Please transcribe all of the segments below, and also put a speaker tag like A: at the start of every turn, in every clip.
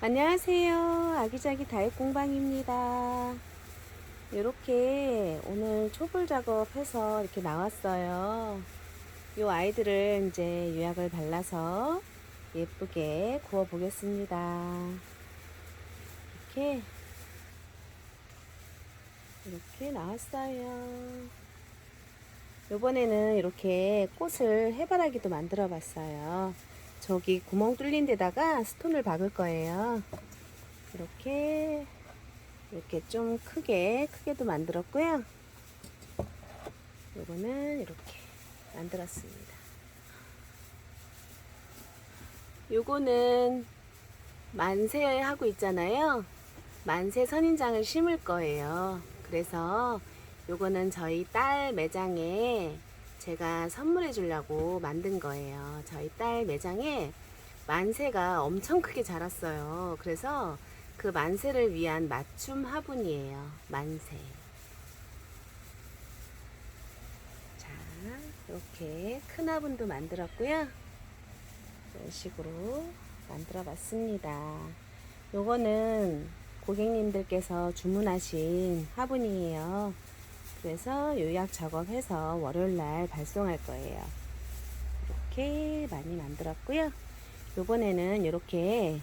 A: 안녕하세요. 아기자기 다육공방입니다. 이렇게 오늘 초벌 작업해서 이렇게 나왔어요. 이 아이들을 이제 유약을 발라서 예쁘게 구워 보겠습니다. 이렇게 이렇게 나왔어요. 요번에는 이렇게 꽃을 해바라기도 만들어 봤어요. 저기 구멍 뚫린 데다가 스톤을 박을 거예요. 이렇게 이렇게 좀 크게 크게도 만들었고요. 요거는 이렇게 만들었습니다. 요거는 만세 하고 있잖아요. 만세 선인장을 심을 거예요. 그래서 요거는 저희 딸 매장에 제가 선물해 주려고 만든 거예요. 저희 딸 매장에 만세가 엄청 크게 자랐어요. 그래서 그 만세를 위한 맞춤 화분이에요. 만세. 자, 이렇게 큰 화분도 만들었고요. 이런 식으로 만들어 봤습니다. 요거는 고객님들께서 주문하신 화분이에요. 그래서 요약 작업해서 월요일날 발송할 거예요. 이렇게 많이 만들었고요. 요번에는 이렇게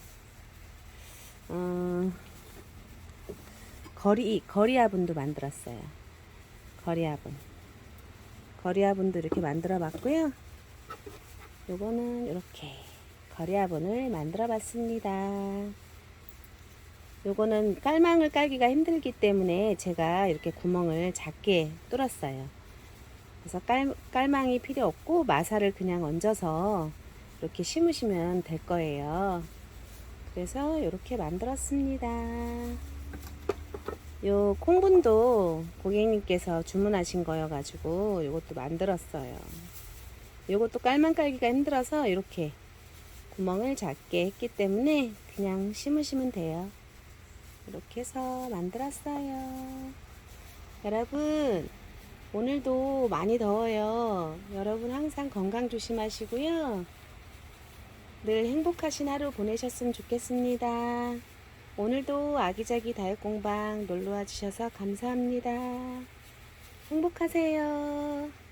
A: 어, 거리 거리 화분도 만들었어요. 거리 화분. 거리 화분도 이렇게 만들어 봤고요. 요거는 이렇게 거리 화분을 만들어 봤습니다. 요거는 깔망을 깔기가 힘들기 때문에 제가 이렇게 구멍을 작게 뚫었어요. 그래서 깔, 깔망이 필요 없고 마사를 그냥 얹어서 이렇게 심으시면 될 거예요. 그래서 이렇게 만들었습니다. 요 콩분도 고객님께서 주문하신 거여가지고 이것도 만들었어요. 요것도 깔망 깔기가 힘들어서 이렇게 구멍을 작게 했기 때문에 그냥 심으시면 돼요. 이렇게 해서 만들었어요. 여러분, 오늘도 많이 더워요. 여러분 항상 건강 조심하시고요. 늘 행복하신 하루 보내셨으면 좋겠습니다. 오늘도 아기자기 다육 공방 놀러와 주셔서 감사합니다. 행복하세요.